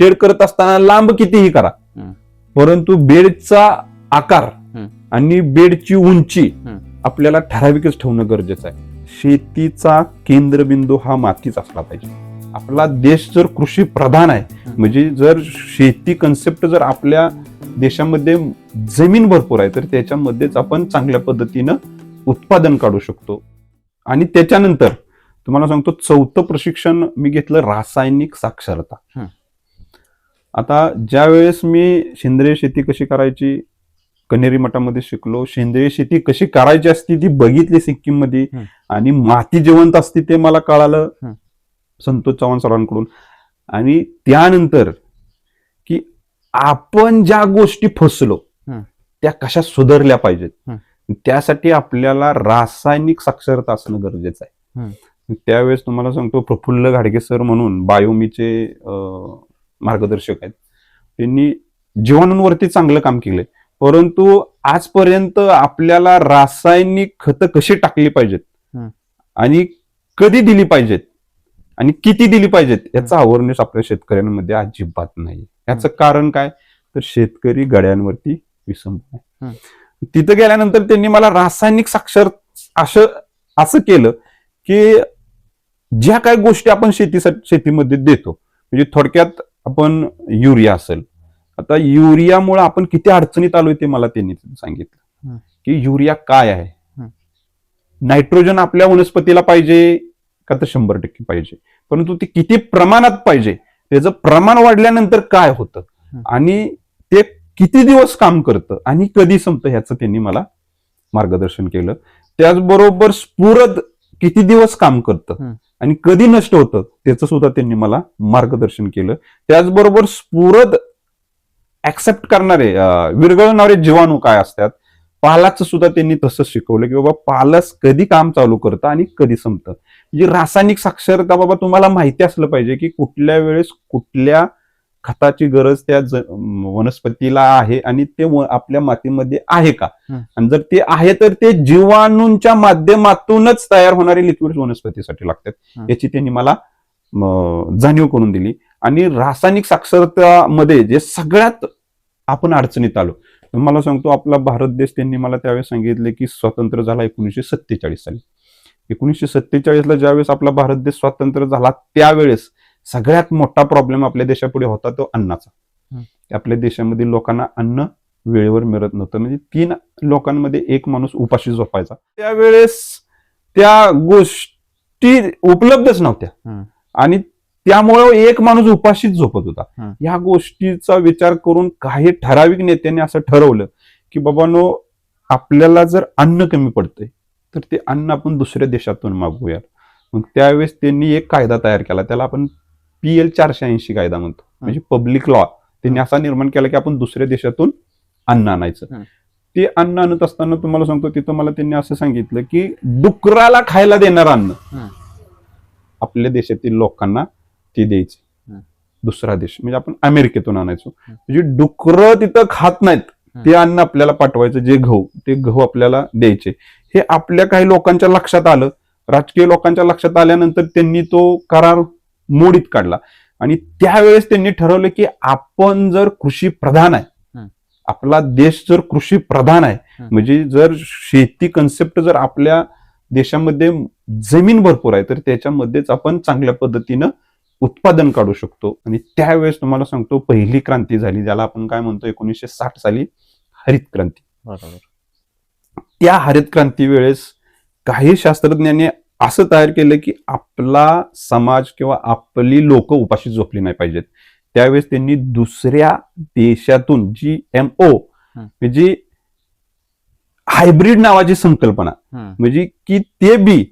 Shade करत असताना लांब कितीही करा. परंतु बेडचा आकार. आणि बेडची उंची. आपल्याला ठराविकच ठेवणं गरजेचं आहे शेतीचा केंद्रबिंदू हा मातीच असला पाहिजे आपला देश जर कृषी प्रधान आहे म्हणजे जर शेती कन्सेप्ट जर आपल्या देशामध्ये जमीन भरपूर आहे तर त्याच्यामध्येच आपण चांगल्या पद्धतीनं उत्पादन काढू शकतो आणि त्याच्यानंतर तुम्हाला सांगतो चौथं प्रशिक्षण मी घेतलं रासायनिक साक्षरता. आता ज्या वेळेस मी सेंद्रिय शेती कशी करायची कनेरी मठामध्ये शिकलो सेंद्रिय शेती कशी करायची असती ती बघितली सिक्कीममध्ये. आणि माती जिवंत असते ते मला कळालं. संतोष चव्हाण सरांकडून आणि त्यानंतर की आपण ज्या गोष्टी फसलो. त्या कशा सुधारल्या पाहिजेत. त्यासाठी आपल्याला रासायनिक साक्षरता असणं गरजेचं आहे त्यावेळेस तुम्हाला सांगतो प्रफुल्ल घाडगे सर म्हणून बायोमीचे मार्गदर्शक आहेत. त्यांनी जीवाणूंवरती चांगलं काम केलंय. परंतु आजपर्यंत आपल्याला रासायनिक खतं कशी टाकली पाहिजेत. आणि कधी दिली पाहिजेत? आणि किती दिली पाहिजेत? याचा अवेअरनेस आपल्या शेतकऱ्यांमध्ये अजिबात नाही. याचं कारण काय? तर शेतकरी गड्यांवरती विसंब आहे. तिथं गेल्यानंतर त्यांनी मला रासायनिक साक्षर असं असं केलं की ज्या काही गोष्टी आपण शेतीसाठी शेतीमध्ये देतो. म्हणजे थोडक्यात आपण युरिया असेल. आता युरियामुळे आपण किती अडचणीत आलोय ते मला त्यांनी सांगितलं. की युरिया काय आहे. नायट्रोजन आपल्या वनस्पतीला पाहिजे का तर शंभर टक्के पाहिजे? परंतु ते किती प्रमाणात पाहिजे? त्याचं प्रमाण वाढल्यानंतर काय होतं. आणि ते किती दिवस काम करतं? आणि कधी संपतं? ह्याचं त्यांनी मला मार्गदर्शन केलं. त्याचबरोबर स्फुरद किती दिवस काम करतं. आणि कधी नष्ट होतं त्याचं सुद्धा त्यांनी मला मार्गदर्शन केलं. त्याचबरोबर स्फुरद ऍक्सेप्ट करणारे विरघळणारे जीवाणू काय असतात पालाचं सुद्धा त्यांनी तसंच शिकवलं की बाबा पालस कधी काम चालू करतं आणि कधी संपतं. म्हणजे रासायनिक साक्षरता बाबा तुम्हाला माहिती असलं पाहिजे की कुठल्या वेळेस कुठल्या खताची गरज त्या वनस्पतीला आहे आणि ते आपल्या मातीमध्ये आहे का. आणि जर ते आहे तर ते जीवाणूंच्या माध्यमातूनच तयार होणारे लिक्विड वनस्पतीसाठी लागतात. याची त्यांनी मला जाणीव करून दिली आणि रासायनिक साक्षरतामध्ये जे सगळ्यात आपण अडचणीत आलो मला सांगतो आपला भारत देश त्यांनी मला त्यावेळेस सांगितले की स्वतंत्र झाला एकोणीसशे सत्तेचाळीस साली एकोणीसशे सत्तेचाळीसला ज्यावेळेस आपला भारत देश स्वतंत्र झाला त्यावेळेस सगळ्यात मोठा प्रॉब्लेम आपल्या देशापुढे होता तो अन्नाचा. आपल्या देशामधील लोकांना अन्न वेळेवर मिळत नव्हतं. म्हणजे तीन लोकांमध्ये एक माणूस उपाशी झोपायचा. त्यावेळेस त्या गोष्टी उपलब्धच नव्हत्या. आणि त्यामुळं एक माणूस उपाशीच झोपत होता. या गोष्टीचा विचार करून काही ठराविक नेत्यांनी असं ठरवलं की बाबानो आपल्याला जर अन्न कमी पडतंय तर ते अन्न आपण दुसऱ्या देशातून मागवूया मग त्यावेळेस त्यांनी एक कायदा तयार केला. त्याला आपण पी एल चारशे ऐंशी कायदा म्हणतो. म्हणजे पब्लिक लॉ त्यांनी असा निर्माण केला की आपण दुसऱ्या देशातून अन्न आणायचं. ते अन्न आणत असताना तुम्हाला सांगतो तिथं मला त्यांनी असं सांगितलं की डुकराला खायला देणार अन्न. आपल्या देशातील लोकांना ते द्यायचे. दुसरा देश म्हणजे आपण अमेरिकेतून आणायचो. म्हणजे डुकरं तिथं खात नाहीत. ते अन्न आपल्याला पाठवायचं जे गहू ते गहू आपल्याला द्यायचे. हे आपल्या काही लोकांच्या लक्षात आलं. राजकीय लोकांच्या लक्षात आल्यानंतर त्यांनी तो करार मोडीत काढला आणि त्यावेळेस त्यांनी ठरवलं की आपण जर कृषी प्रधान आहे. आपला देश जर कृषी प्रधान आहे. म्हणजे जर शेती कन्सेप्ट जर आपल्या देशामध्ये जमीन भरपूर आहे तर त्याच्यामध्येच आपण चांगल्या पद्धतीनं उत्पादन काढू शकतो आणि त्यावेळेस तुम्हाला सांगतो पहिली क्रांती झाली ज्याला आपण काय म्हणतो एकोणीसशे साठ साली हरित क्रांती बरोबर त्या हरित क्रांती वेळेस काही शास्त्रज्ञांनी असं तयार केलं की आपला समाज किंवा आपली लोक उपाशी झोपली नाही पाहिजेत त्यावेळेस त्यांनी दुसऱ्या देशातून जी एम ओ. म्हणजे हायब्रिड नावाची संकल्पना. म्हणजे की ते बी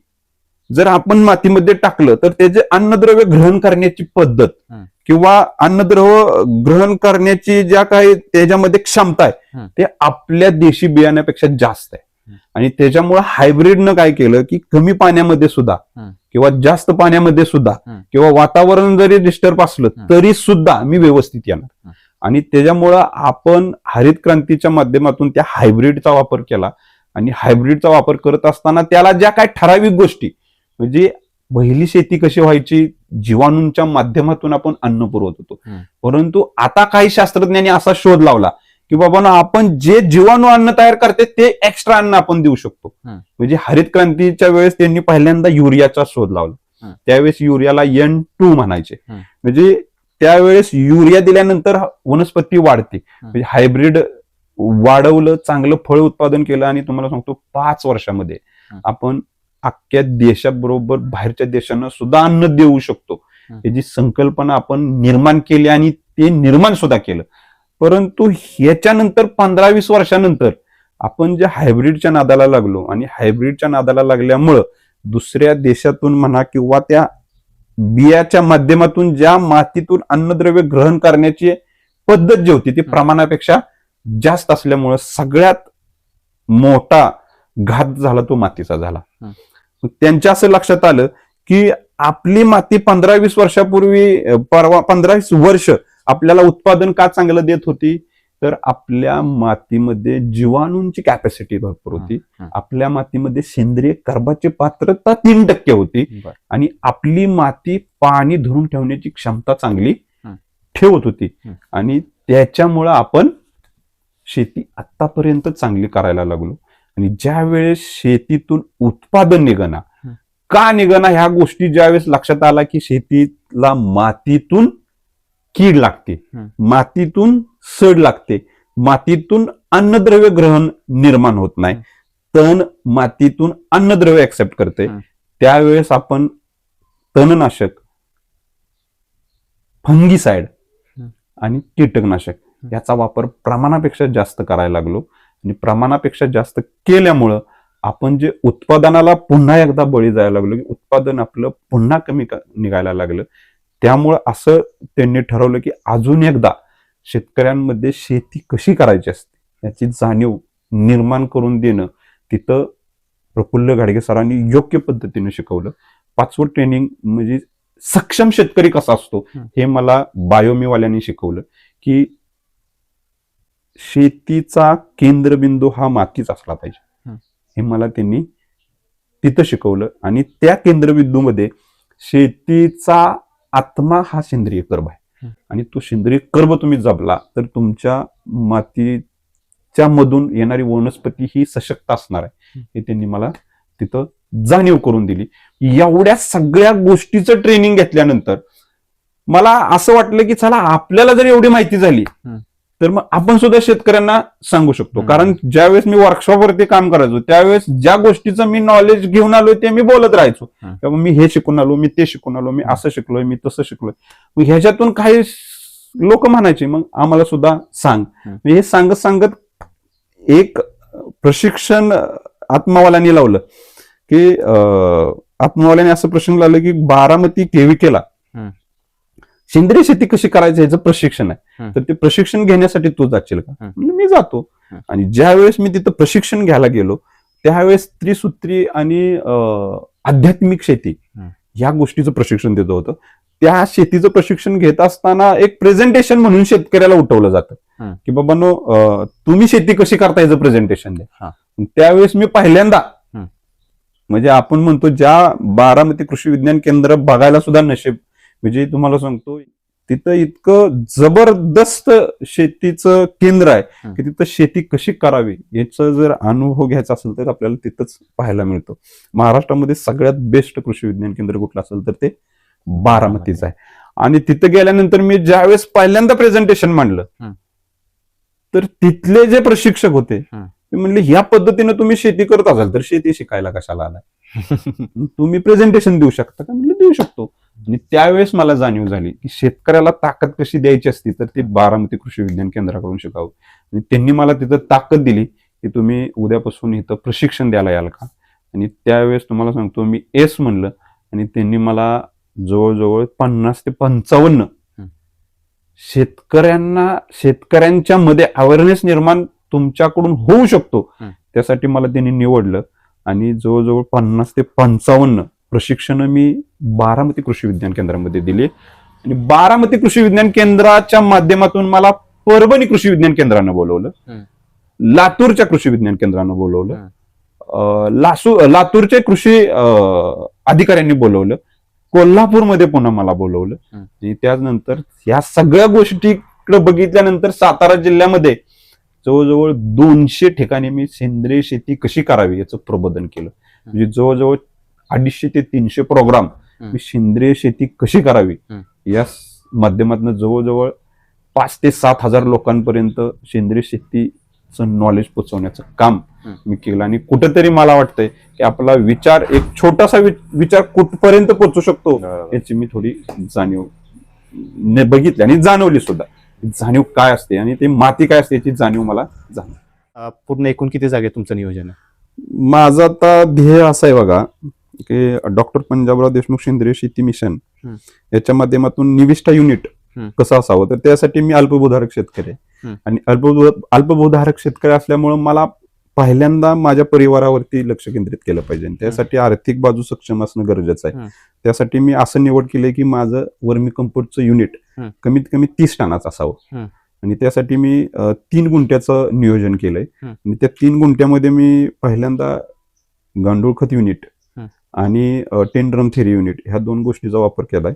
जर आपण मातीमध्ये टाकलं तर त्याचे अन्नद्रव्य ग्रहण करण्याची पद्धत. किंवा अन्नद्रव्य ग्रहण करण्याची ज्या काही त्याच्यामध्ये क्षमता आहे. ते आपल्या देशी बियाण्यापेक्षा जास्त आहे. आणि त्याच्यामुळे हायब्रिडनं काय केलं की कमी पाण्यामध्ये सुद्धा. किंवा जास्त पाण्यामध्ये सुद्धा. किंवा वातावरण जरी डिस्टर्ब असलं. तरी सुद्धा मी व्यवस्थित येणार. आणि त्याच्यामुळं आपण हरित क्रांतीच्या माध्यमातून त्या हायब्रिडचा वापर केला आणि हायब्रिडचा वापर करत असताना त्याला ज्या काही ठराविक गोष्टी म्हणजे पहिली शेती कशी व्हायची जीवाणूंच्या माध्यमातून आपण अन्न पुरवत होतो. परंतु आता काही शास्त्रज्ञांनी असा शोध लावला की बाबा ना आपण जे जीवाणू अन्न तयार करते ते एक्स्ट्रा अन्न आपण देऊ शकतो. म्हणजे हरित क्रांतीच्या वेळेस त्यांनी पहिल्यांदा युरियाचा शोध लावला. त्यावेळेस युरियाला एन टू म्हणायचे. म्हणजे त्यावेळेस युरिया दिल्यानंतर वनस्पती वाढते म्हणजे हायब्रिड वाढवलं चांगलं फळ उत्पादन केलं आणि तुम्हाला सांगतो पाच वर्षामध्ये. आपण अख्ख्या देशाबरोबर बाहेरच्या देशांना सुद्धा अन्न देऊ शकतो. याची संकल्पना आपण निर्माण केली आणि ते निर्माण सुद्धा केलं परंतु ह्याच्यानंतर पंधरा वीस वर्षानंतर आपण जे हायब्रिडच्या नादाला लागलो आणि हायब्रिडच्या नादाला लागल्यामुळं दुसऱ्या देशातून म्हणा किंवा त्या बियाच्या माध्यमातून ज्या मातीतून अन्नद्रव्य ग्रहण करण्याची पद्धत जी होती ती प्रमाणापेक्षा जास्त असल्यामुळं सगळ्यात मोठा घात झाला तो मातीचा झाला. त्यांच्या असं लक्षात आलं की आपली माती पंधरा वीस वर्षापूर्वी परवा पंधरा वीस वर्ष आपल्याला उत्पादन का चांगलं देत होती तर आपल्या मातीमध्ये जीवाणूंची कॅपॅसिटी भरपूर होती. आपल्या मातीमध्ये सेंद्रिय कर्बाची पात्रता तीन टक्के होती. आणि आपली माती पाणी धरून ठेवण्याची क्षमता चांगली. ठेवत होती. आणि त्याच्यामुळं आपण शेती आतापर्यंत चांगली करायला लागलो आणि ज्या वेळेस शेतीतून उत्पादन निघणा हं. का निघणा ह्या गोष्टी ज्यावेळेस लक्षात आला की शेतीला मातीतून कीड लागते. मातीतून सड लागते मातीतून अन्नद्रव्य ग्रहण निर्माण होत नाही. तण मातीतून अन्नद्रव्य ऍक्सेप्ट करते. त्यावेळेस आपण तणनाशक फंगीसाइड. आणि कीटकनाशक. याचा वापर प्रमाणापेक्षा जास्त करायला लागलो आणि प्रमाणापेक्षा जास्त केल्यामुळं आपण जे उत्पादनाला पुन्हा एकदा बळी जायला लागलो की उत्पादन आपलं पुन्हा कमी निघायला लागलं त्यामुळं असं त्यांनी ठरवलं की अजून एकदा शेतकऱ्यांमध्ये शेती कशी करायची असते याची जाणीव निर्माण करून देणं तिथं प्रफुल्ल गाडगे सरांनी योग्य पद्धतीने शिकवलं पाचवं ट्रेनिंग म्हणजे सक्षम शेतकरी कसा असतो हं. मला बायोमीवाल्यांनी शिकवलं की शेतीचा केंद्रबिंदू हा मातीच असला पाहिजे. हे मला त्यांनी तिथं शिकवलं आणि त्या केंद्रबिंदूमध्ये शेतीचा आत्मा हा सेंद्रिय कर्ब आहे. आणि तो सेंद्रिय कर्ब तुम्ही जपला तर तुमच्या मातीच्या मधून येणारी वनस्पती ही सशक्त असणार आहे हं. त्यांनी मला तिथं जाणीव करून दिली एवढ्या सगळ्या गोष्टीचं ट्रेनिंग घेतल्यानंतर मला असं वाटलं की चला आपल्याला जर एवढी माहिती झाली. तर मग आपण सुद्धा शेतकऱ्यांना सांगू शकतो. कारण ज्यावेळेस मी वर्कशॉपवरती काम करायचो त्यावेळेस ज्या गोष्टीचं मी नॉलेज घेऊन आलोय ते मी बोलत राहायचो. किंवा मी हे शिकून आलो मी ते शिकून आलो मी. असं शिकलोय मी तसं शिकलोय मग ह्याच्यातून काही लोक म्हणायचे मग आम्हाला सुद्धा सांग हं. सांगत सांगत एक प्रशिक्षण आत्मावाल्यांनी लावलं की आत्मावाल्यांनी असं प्रश्न लावलं की बारामती केविकेला. सेंद्रिय शेती कशी करायची याचं प्रशिक्षण आहे. तर ते प्रशिक्षण घेण्यासाठी तू जाशील का. म्हणलं, मी जातो. आणि ज्या वेळेस मी तिथं प्रशिक्षण घ्यायला गेलो त्यावेळेस त्रिसूत्री आणि आध्यात्मिक शेती. या गोष्टीचं प्रशिक्षण देत होतं त्या शेतीचं प्रशिक्षण घेत असताना एक प्रेझेंटेशन म्हणून शेतकऱ्याला उठवलं जातं. की बाबांनो अं, तुम्ही शेती कशी करता याचं प्रेझेंटेशन. द्या त्यावेळेस मी पहिल्यांदा. म्हणजे आपण म्हणतो ज्या बारामती कृषी विज्ञान केंद्र बघायला सुद्धा नशीब म्हणजे तुम्हाला सांगतो तिथं इतकं जबरदस्त शेतीचं केंद्र आहे. की तिथं शेती कशी करावी याचा जर अनुभव घ्यायचा असेल तर आपल्याला तिथंच पाहायला मिळतो महाराष्ट्रामध्ये सगळ्यात बेस्ट कृषी विज्ञान केंद्र कुठलं असेल तर ते बारामतीच आहे आणि तिथं गेल्यानंतर मी ज्यावेळेस पहिल्यांदा प्रेझेंटेशन मांडलं. तर तिथले जे प्रशिक्षक होते. ते म्हणले ह्या पद्धतीने तुम्ही शेती करत असाल तर शेती शिकायला कशाला आलाय तुम्ही प्रेझेंटेशन देऊ शकता का? म्हणलं देऊ शकतो. आणि त्यावेळेस मला जाणीव झाली की शेतकऱ्याला ताकद कशी द्यायची असती तर ती बारामती कृषी विज्ञान केंद्राकडून शिकावं. आणि त्यांनी मला तिथं ताकद दिली की तुम्ही उद्यापासून इथं प्रशिक्षण द्यायला याल का? आणि त्यावेळेस तुम्हाला सांगतो मी एस म्हणलं आणि त्यांनी मला जवळजवळ पन्नास ते पंचावन्न. शेतकऱ्यांना शेतकऱ्यांच्या मध्ये अवेअरनेस निर्माण तुमच्याकडून होऊ शकतो. त्यासाठी मला त्यांनी निवडलं. आणि जवळजवळ पन्नास ते पंचावन्न प्रशिक्षण मी बारामती कृषी विज्ञान केंद्रामध्ये दिली. आणि बारामती कृषी विज्ञान केंद्राच्या माध्यमातून मला परभणी कृषी विज्ञान केंद्रानं बोलवलं. लातूरच्या कृषी विज्ञान केंद्रानं बोलवलं. लासू लातूरचे कृषी अधिकाऱ्यांनी बोलवलं. कोल्हापूरमध्ये पुन्हा मला बोलवलं. आणि त्यानंतर या सगळ्या गोष्टीकडे बघितल्यानंतर सातारा जिल्ह्यामध्ये जवळजवळ दोनशे ठिकाणी मी सेंद्रिय शेती कशी करावी याचं प्रबोधन केलं म्हणजे जवळजवळ अडीचशे ते तीनशे प्रोग्राम. मी सेंद्रिय शेती कशी करावी. या माध्यमातून जवळजवळ पाच ते सात हजार लोकांपर्यंत सेंद्रिय शेतीचं नॉलेज पोचवण्याचं काम. मी केलं आणि कुठंतरी मला वाटतंय की आपला विचार एक छोटासा विचार कुठपर्यंत पोचू शकतो याची मी थोडी जाणीव ने बघितली आणि जाणवली सुद्धा जाणीव काय असते आणि ते माती काय असते याची जाणीव मला अं, पूर्ण एकूण किती जागे तुमचं नियोजन आहे माझं आता ध्येय असं आहे बघा की डॉक्टर पंजाबराव देशमुख सेंद्रिय शेती मिशन. याच्या माध्यमातून निविष्ठा युनिट. कसं असावं तर त्यासाठी मी अल्पभूधारक शेतकरी आहे. आणि अल्पभू अल्पभूधारक शेतकरी असल्यामुळं मला पहिल्यांदा माझ्या परिवारावरती लक्ष केंद्रित केलं पाहिजे आणि त्यासाठी आर्थिक बाजू सक्षम असणं गरजेचं आहे. त्यासाठी मी असं निवड केलंय की माझं वर्मी कंपोस्टचं युनिट. कमीत कमी तीस टनाचं असावं. आणि त्यासाठी मी तीन गुंठ्याचं नियोजन केलंय. आणि त्या तीन गुंठ्यामध्ये मी पहिल्यांदा गांडूळ खत युनिट. आणि टेन ड्रम थेरी युनिट ह्या दोन गोष्टीचा वापर केलाय.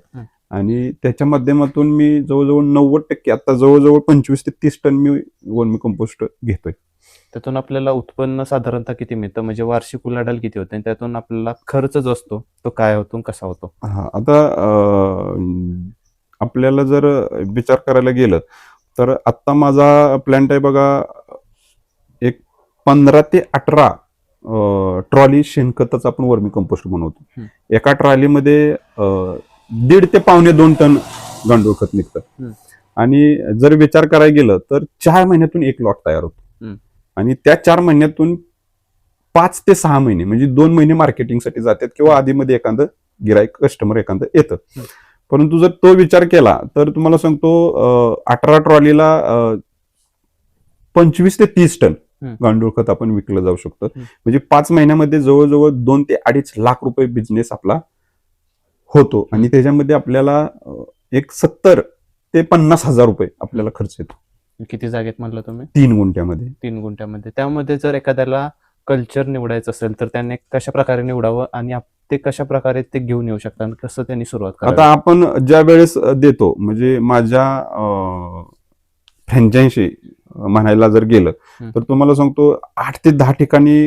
आणि त्याच्या माध्यमातून मी जवळजवळ नव्वद टक्के आता जवळजवळ पंचवीस ते तीस टन मी वर्मी कंपोस्ट घेतोय त्यातून आपल्याला उत्पन्न साधारणतः किती मिळतं म्हणजे वार्षिक उलाढाल किती होते आणि त्यातून आपल्याला खर्च जो असतो तो काय होतो आणि कसा होतो हा आता अं, आपल्याला जर विचार करायला गेलं तर आत्ता माझा प्लॅन्ट आहे बघा एक पंधरा ते अठरा ट्रॉली शेणखताचा आपण वर्मी कंपोस्ट बनवतो. एका ट्रॉलीमध्ये अं, दीड ते पावणे दोन टन गांडूळ खत निघतं. आणि जर विचार करायला गेलं तर चार महिन्यातून एक लॉट तयार होतो. आणि त्या चार महिन्यातून पाच ते सहा महिने म्हणजे दोन महिने मार्केटिंगसाठी जातात किंवा आधीमध्ये एखादं गिराईक कस्टमर एखादं येतं. परंतु जर तो विचार केला तर तुम्हाला सांगतो अठरा ट्रॉलीला पंचवीस ते तीस टन. गांडूळ खत आपण विकलं जाऊ शकतं. म्हणजे पाच महिन्यामध्ये जवळजवळ दोन ते अडीच लाख रुपये बिझनेस आपला होतो आणि त्याच्यामध्ये आपल्याला एक सत्तर ते पन्नास हजार रुपये आपल्याला खर्च येतो किती जागेत म्हणलं तुम्ही? तीन गुंठ्यामध्ये. तीन गुंठ्यामध्ये. त्यामध्ये जर एखाद्याला कल्चर निवडायचं असेल तर त्याने कशा प्रकारे निवडावं आणि आप- ते कशा प्रकारे ते घेऊन येऊ शकतात कसं त्यांनी सुरुवात आता आपण ज्या वेळेस देतो म्हणजे माझ्या फ्रँचायसी म्हणायला जर गेलं. तर तुम्हाला सांगतो आठ ते दहा ठिकाणी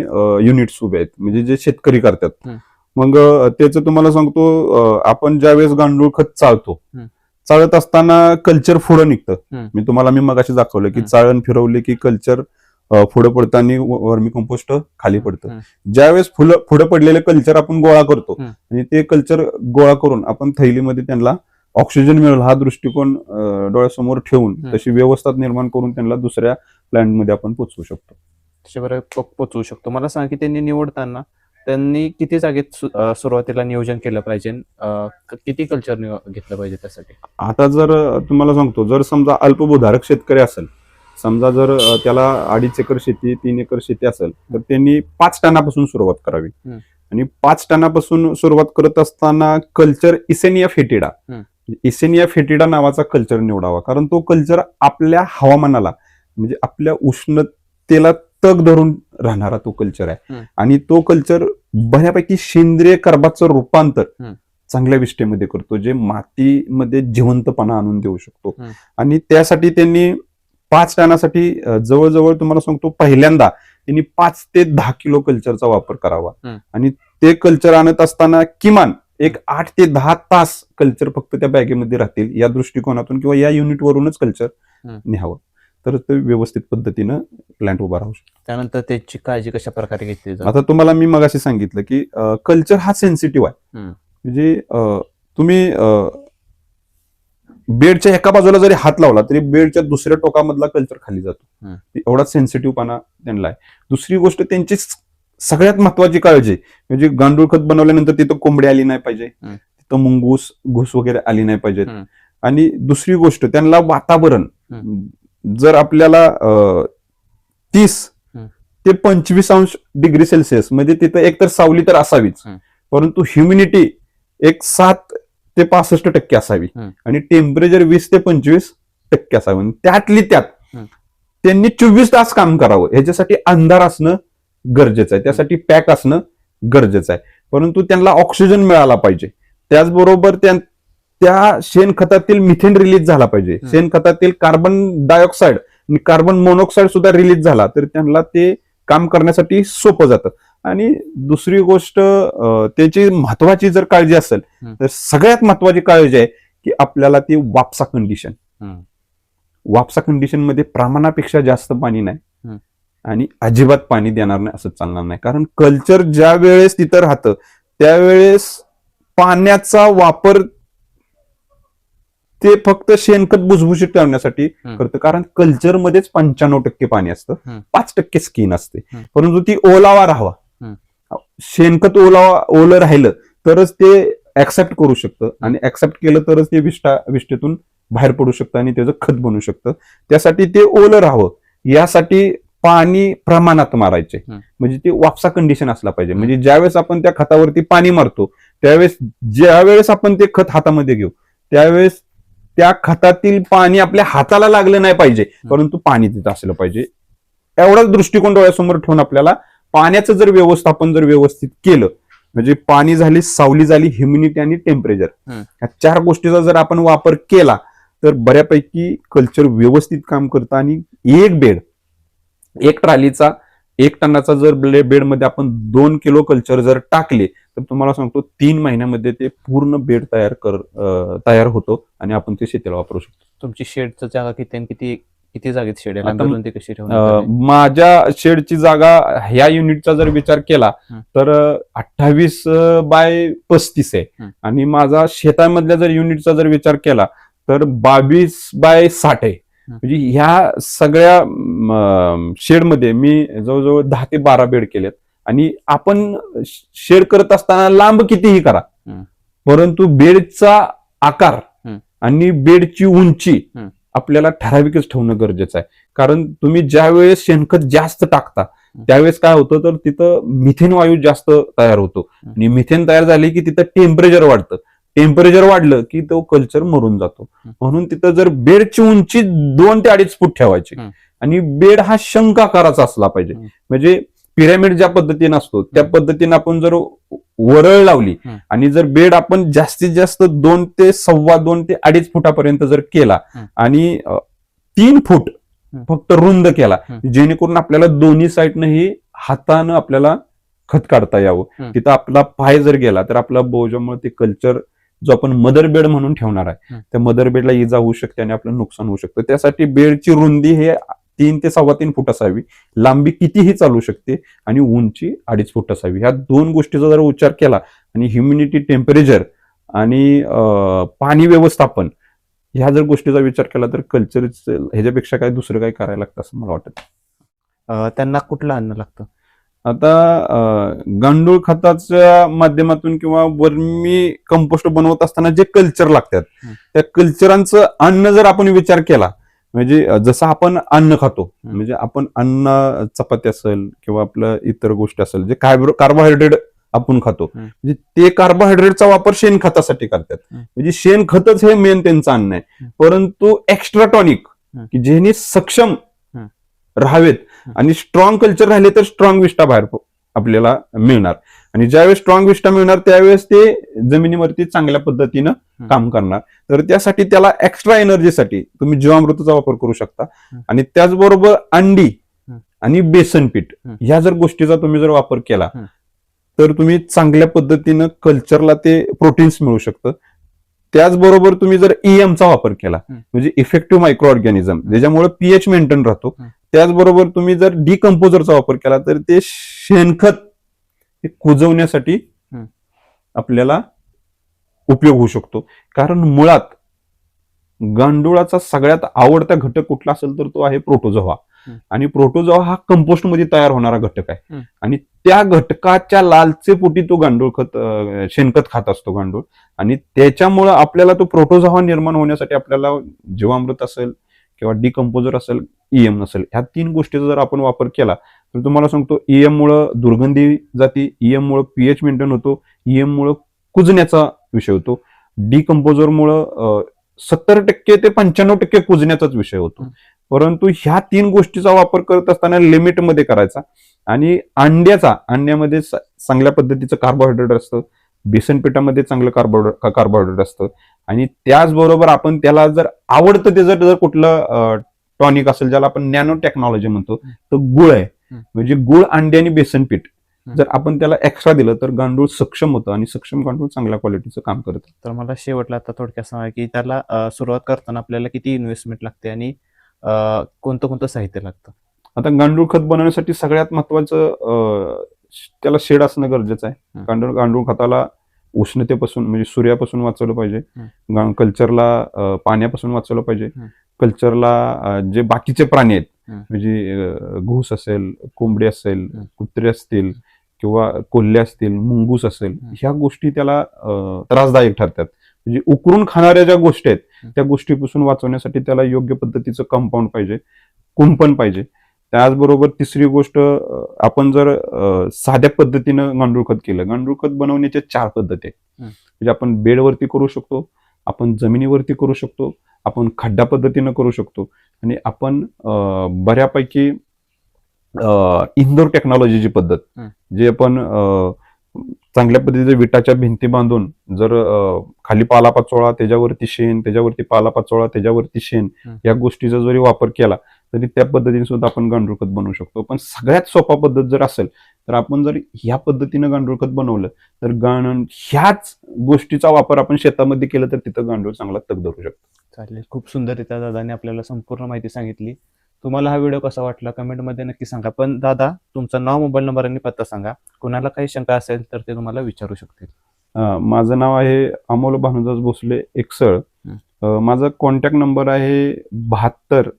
युनिट्स उभे आहेत. म्हणजे जे शेतकरी करतात. मग त्याचं तुम्हाला सांगतो आपण ज्या वेळेस गांडूळ खत चालतो चालत असताना कल्चर पुढं निघतं. मी तुम्हाला मी मगाशी दाखवलं की. चाळण फिरवली की कल्चर पुढे पडतं आणि वर्मी कंपोस्ट खाली पडतं. ज्यावेळेस फुलं पुढे पडलेलं कल्चर आपण गोळा करतो. आणि ते कल्चर गोळा करून आपण थैलीमध्ये त्यांना ऑक्सिजन मिळेल हा दृष्टिकोन डोळ्यासमोर ठेवून. तशी व्यवस्था निर्माण करून त्यांना दुसऱ्या प्लॅन्टमध्ये आपण पोचवू शकतो पोचवू शकतो मला सांगा की त्यांनी निवडताना त्यांनी किती जागेत सु- अं, सुरुवातीला नियोजन केलं पाहिजे अं, क- किती कल्चर घेतलं पाहिजे त्यासाठी आता जर अं, तुम्हाला सांगतो जर समजा अल्पभूधारक शेतकरी असेल समजा जर अं, त्याला अडीच एकर शेती तीन एकर शेती असेल तर त्यांनी पाच टनापासून सुरुवात करावी. आणि पाच टनापासून सुरुवात करत असताना कल्चर इसेनिया फेटिडा. इसेनिया फेटिडा नावाचा कल्चर निवडावा कारण तो कल्चर आपल्या हवामानाला म्हणजे आपल्या उष्णतेला तग धरून राहणारा तो कल्चर आहे. आणि तो कल्चर बऱ्यापैकी सेंद्रिय कर्बाचं रूपांतर. चांगल्या विष्टेमध्ये करतो जे मातीमध्ये जिवंतपणा आणून देऊ शकतो. आणि त्यासाठी त्यांनी पाच टनासाठी जवळजवळ तुम्हाला सांगतो पहिल्यांदा त्यांनी पाच ते दहा किलो कल्चरचा वापर करावा. आणि ते कल्चर आणत असताना किमान एक आठ ते दहा तास कल्चर फक्त त्या बॅगेमध्ये राहतील या दृष्टिकोनातून किंवा या युनिटवरूनच कल्चर. न्यावं तर ते व्यवस्थित पद्धतीनं प्लांट उभा राहू शकतो त्यानंतर त्याची काळजी कशा प्रकारे घेतली जाते आता तुम्हाला मी मगाशी सांगितलं की कल्चर हा सेन्सिटिव्ह आहे. म्हणजे तुम्ही बेडच्या एका बाजूला जरी हात लावला तरी बेडच्या दुसऱ्या टोकामधला कल्चर खाली जातो. एवढा सेन्सिटिव्हपणा त्यांना आहे दुसरी गोष्ट त्यांची सगळ्यात महत्वाची काळजी म्हणजे गांडूळ खत बनवल्यानंतर तिथं कोंबडी आली नाही पाहिजे. तिथं मुंगूस घुस वगैरे आली नाही पाहिजेत हं. आणि दुसरी गोष्ट त्यांना वातावरण. जर आपल्याला तीस. ते पंचवीस अंश डिग्री सेल्सिअस म्हणजे तिथं एकतर सावली तर असावीच. परंतु ह्युमिनिटी एक सात ते पासष्ट टक्के असावी. आणि टेम्परेचर वीस ते पंचवीस टक्के असावं त्यातली त्यात. त्यांनी चोवीस तास काम करावं ह्याच्यासाठी अंधार असणं गरजेचं आहे त्यासाठी पॅक असणं गरजेचं आहे परंतु त्यांना ऑक्सिजन मिळाला पाहिजे त्याचबरोबर त्या त्या शेणखतातील मिथेन रिलीज झाला पाहिजे. शेणखतातील कार्बन डायऑक्साईड आणि कार्बन मोनॉक्साईड सुद्धा रिलीज झाला तर त्यांना ते काम करण्यासाठी सोपं जातं आणि दुसरी गोष्ट त्याची महत्वाची जर काळजी असेल. तर सगळ्यात महत्वाची काळजी आहे की आपल्याला ती वापसा कंडिशन. वापसा कंडिशनमध्ये प्रमाणापेक्षा जास्त पाणी नाही. आणि अजिबात पाणी देणार नाही असं चालणार नाही कारण कल्चर ज्या वेळेस तिथं राहतं त्यावेळेस पाण्याचा वापर ते फक्त शेणखत भुसभुशीत ठेवण्यासाठी. करतं. कारण कल्चरमध्येच पंच्याण्णव टक्के पाणी असतं. पाच टक्के स्किन असते. परंतु ती ओलावा राहावा. शेणखत ओलावा ओलं राहिलं तरच ते ऍक्सेप्ट करू शकतं. आणि ऍक्सेप्ट केलं तरच ते विष्ठा विष्ठेतून बाहेर पडू शकतं आणि त्याचं खत बनू शकतं. त्यासाठी ते ओलं राहावं. यासाठी पाणी प्रमाणात मारायचे. म्हणजे ते वापसा कंडिशन असला पाहिजे. म्हणजे ज्यावेळेस आपण त्या खतावरती पाणी मारतो त्यावेळेस ज्यावेळेस आपण ते खत हातामध्ये घेऊ त्यावेळेस त्या खतातील पाणी आपल्या हाताला लागलं नाही पाहिजे परंतु पाणी तिथं असलं पाहिजे एवढाच दृष्टिकोन डोळ्यासमोर ठेवून आपल्याला पाण्याचं जर व्यवस्थापन जर व्यवस्थित केलं म्हणजे पाणी झाली सावली झाली ह्युमिनिटी आणि टेम्परेचर हम्म. या चार गोष्टीचा जर आपण वापर केला तर बऱ्यापैकी कल्चर व्यवस्थित काम करतं आणि एक बेड एक ट्रालीचा एक टनाचा जर बेडमध्ये आपण दोन किलो कल्चर जर टाकले तर तुम्हाला सांगतो तीन महिन्यामध्ये ते पूर्ण बेड तयार कर तयार होतो आणि आपण ते शेतीला वापरू शकतो तुमची शेडचं जागा किती आणि किती किती जागेत शेड आहे कशी माझ्या शेडची जागा ह्या युनिटचा जर विचार केला. तर अठ्ठावीस बाय पस्तीस आहे. आणि माझा शेतामधल्या जर युनिटचा जर विचार केला तर बावीस बाय साठ आहे. म्हणजे ह्या सगळ्या शेडमध्ये मी जवळजवळ दहा ते बारा बेड केलेत आणि आपण शेड करत असताना लांब कितीही करा. परंतु बेडचा आकार. आणि बेडची उंची. आपल्याला ठराविकच ठेवणं गरजेचं आहे कारण तुम्ही ज्या वेळेस शेणखत जास्त टाकता त्यावेळेस काय होतं तर तिथं मिथेन वायू जास्त तयार होतो. आणि मिथेन तयार झाली की तिथं टेम्परेचर वाढतं टेम्परेचर वाढलं की तो कल्चर मरून जातो. म्हणून तिथं जर बेडची उंची दोन ते अडीच फूट ठेवायची. आणि बेड हा शंख आकाराचा असला पाहिजे. म्हणजे पिरॅमिड ज्या पद्धतीने असतो त्या हं. पद्धतीने आपण जर वरळ लावली हं. आणि जर बेड आपण जास्तीत जास्त दोन ते सव्वा दोन ते अडीच फुटापर्यंत जर केला हं. आणि तीन फूट हं. फक्त रुंद केला हं. जेणेकरून आपल्याला दोन्ही साईडनंही हातानं आपल्याला खत काढता यावं हं. तिथं आपला पाय जर गेला तर आपला बोजामुळे ते कल्चर जो आपण मदर बेड म्हणून ठेवणार आहे हं. त्या मदर बेडला इजा होऊ शकते आणि आपलं नुकसान होऊ शकतं त्यासाठी बेडची रुंदी हे तीन ते सव्वा तीन फूट असावी. लांबी कितीही चालू शकते आणि उंची अडीच फूट असावी. ह्या दोन गोष्टीचा जर उच्चार केला आणि ह्युमिनिटी टेम्परेचर आणि पाणी व्यवस्थापन ह्या जर गोष्टीचा विचार केला तर कल्चर ह्याच्यापेक्षा काय दुसरं काय करायला लागतं असं मला वाटत. त्यांना कुठलं अन्न लागतं? आता गांडूळ खताच्या माध्यमातून किंवा वर्मी कंपोस्ट बनवत असताना जे कल्चर लागतात. त्या कल्चरांचं अन्न जर आपण विचार केला म्हणजे जसं आपण अन्न खातो. म्हणजे आपण अन्न चपाती असेल किंवा आपलं इतर गोष्टी असेल जे कार्बोहायड्रेट आपण खातो. म्हणजे ते कार्बोहायड्रेटचा वापर शेणखतासाठी करतात. म्हणजे शेणखतच हे मेन त्यांचं अन्न आहे. परंतु एक्स्ट्रा टॉनिक. की ज्याने सक्षम. राहावेत. आणि स्ट्रॉंग कल्चर राहिले तर स्ट्रॉंग विष्टा बाहेर आपल्याला मिळणार आणि ज्यावेळेस स्ट्रॉंग विष्टा मिळणार त्यावेळेस ते जमिनीवरती चांगल्या पद्धतीनं. काम करणार तर त्यासाठी त्याला एक्स्ट्रा एनर्जीसाठी तुम्ही जीवामृताचा वापर करू शकता. आणि त्याचबरोबर अंडी. आणि बेसन पीठ हं. ह्या जर गोष्टीचा तुम्ही जर वापर केला. तर तुम्ही चांगल्या पद्धतीनं कल्चरला ते प्रोटीन्स मिळू शकतं त्याचबरोबर तुम्ही जर ईएमचा वापर केला. म्हणजे इफेक्टिव्ह मायक्रो ऑर्गॅनिझम ज्याच्यामुळे पीएच मेंटेन राहतो. त्याचबरोबर तुम्ही जर डिकम्पोजरचा वापर केला तर ते शेणखत हे कुजवण्यासाठी. आपल्याला उपयोग होऊ शकतो कारण मुळात गांडुळाचा सगळ्यात आवडता घटक कुठला असेल तर तो आहे प्रोटोझोवा. आणि प्रोटोझोवा हा कंपोस्टमध्ये तयार होणारा घटक आहे. आणि त्या घटकाच्या लालचे पोटी तो गांडूळ खत शेणखत खात असतो गांडूळ आणि त्याच्यामुळं आपल्याला तो प्रोटोझोवा निर्माण होण्यासाठी आपल्याला जीवामृत असेल किंवा डिकम्पोजर असेल ईएम नसेल ह्या तीन गोष्टीचा जर आपण वापर केला तर तुम्हाला सांगतो ईएम मुळे दुर्गंधी जाती ईएम मुळे पीएच मेंटेन होतो ईएम मुळे कुजण्याचा विषय होतो. डिकम्पोजर मुळे सत्तर टक्के ते पंच्याण्णव टक्के कुजण्याचाच विषय होतो. परंतु ह्या तीन गोष्टीचा वापर करत असताना लिमिटमध्ये करायचा. आणि अंड्याचा अंड्यामध्ये चांगल्या पद्धतीचं कार्बोहायड्रेट असतं. बेसन पिठामध्ये चांगलं कार्बोहायड्रेट असतं. आणि त्याचबरोबर आपण त्याला जर आवडतं ते जर जर कुठलं टॉनिक असेल ज्याला आपण नॅनो टेक्नॉलॉजी म्हणतो तर गुळ आहे. म्हणजे गुळ अंडी आणि बेसन पीठ. जर आपण त्याला एक्स्ट्रा दिलं तर गांडूळ सक्षम होतं आणि सक्षम गांडूळ चांगल्या क्वालिटीचं काम करतं तर मला शेवटला आता थोडक्यात सांगा की त्याला सुरुवात करताना आपल्याला किती इन्व्हेस्टमेंट लागते आणि कोणतं कोणतं साहित्य लागतं आता गांडूळ खत बनवण्यासाठी सगळ्यात महत्वाचं त्याला शेड असणं गरजेचं आहे. गांडूळ गांडूळ खताला उष्णतेपासून म्हणजे सूर्यापासून वाचवलं पाहिजे कल्चरला पाण्यापासून वाचवलं पाहिजे. कल्चरला जे बाकीचे प्राणी आहेत. म्हणजे घूस असेल कोंबडी असेल. कुत्रे असतील किंवा कोल्हे असतील मुंगूस असेल. ह्या गोष्टी त्याला त्रासदायक ठरतात म्हणजे उकरून खाणाऱ्या ज्या गोष्टी आहेत. त्या गोष्टीपासून वाचवण्यासाठी त्याला योग्य पद्धतीचं कंपाऊंड पाहिजे कुंपण पाहिजे त्याचबरोबर तिसरी गोष्ट आपण जर साध्या पद्धतीनं गांडूळ खत केलं गांडूळ खत बनवण्याच्या चार पद्धती आहेत. म्हणजे आपण बेडवरती करू शकतो आपण जमिनीवरती करू शकतो आपण खड्डा पद्धतीनं करू शकतो आणि आपण बऱ्यापैकी इंदोर टेक्नॉलॉजीची पद्धत. जे आपण चांगल्या पद्धतीचे विटाच्या भिंती बांधून जर खाली पालापाचोळा त्याच्यावरती शेण त्याच्यावरती पालापाचोळा त्याच्यावरती शेण. या गोष्टीचा जरी वापर केला तरी त्या पद्धतीने सुद्धा आपण गांडूळ खत बनवू शकतो. पण सगळ्यात सोपा पद्धत जर असेल तर आपण जर ह्या पद्धतीनं गांडूळ खत बनवलं तर गाण ह्याच गोष्टीचा वापर आपण शेतामध्ये केला तर तिथं गांडूळ चांगला तग धरू शकतो. चालेल. खूप सुंदररित्या दादाने आपल्याला संपूर्ण माहिती सांगितली. तुम्हाला हा व्हिडिओ कसा वाटला कमेंटमध्ये नक्की सांगा. पण दादा तुमचं नाव मोबाईल नंबर आणि पत्ता सांगा. कुणाला काही शंका असेल तर ते तुम्हाला विचारू शकतील. माझं नाव आहे अमोल भानुदास भोसले एकसळ. माझा कॉन्टॅक्ट नंबर आहे बहात्तर.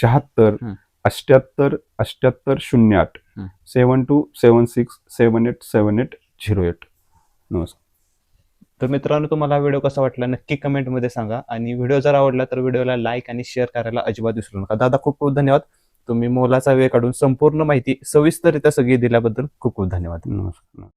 शहात्तर. अष्ट्याहत्तर अष्ट्याहत्तर शून्य आठ. Seven two seven six seven eight seven eight zero eight. नमस्कार. तर मित्रांनो तुम्हाला व्हिडिओ कसा वाटला नक्की कमेंटमध्ये सांगा. आणि व्हिडिओ जर आवडला तर व्हिडिओला लाईक आणि शेअर करायला अजिबात विसरू नका. दादा खूप खूप धन्यवाद. तुम्ही मोलाचा वेळ काढून संपूर्ण माहिती सविस्तरित्या सगळी दिल्याबद्दल खूप खूप धन्यवाद. नमस्कार.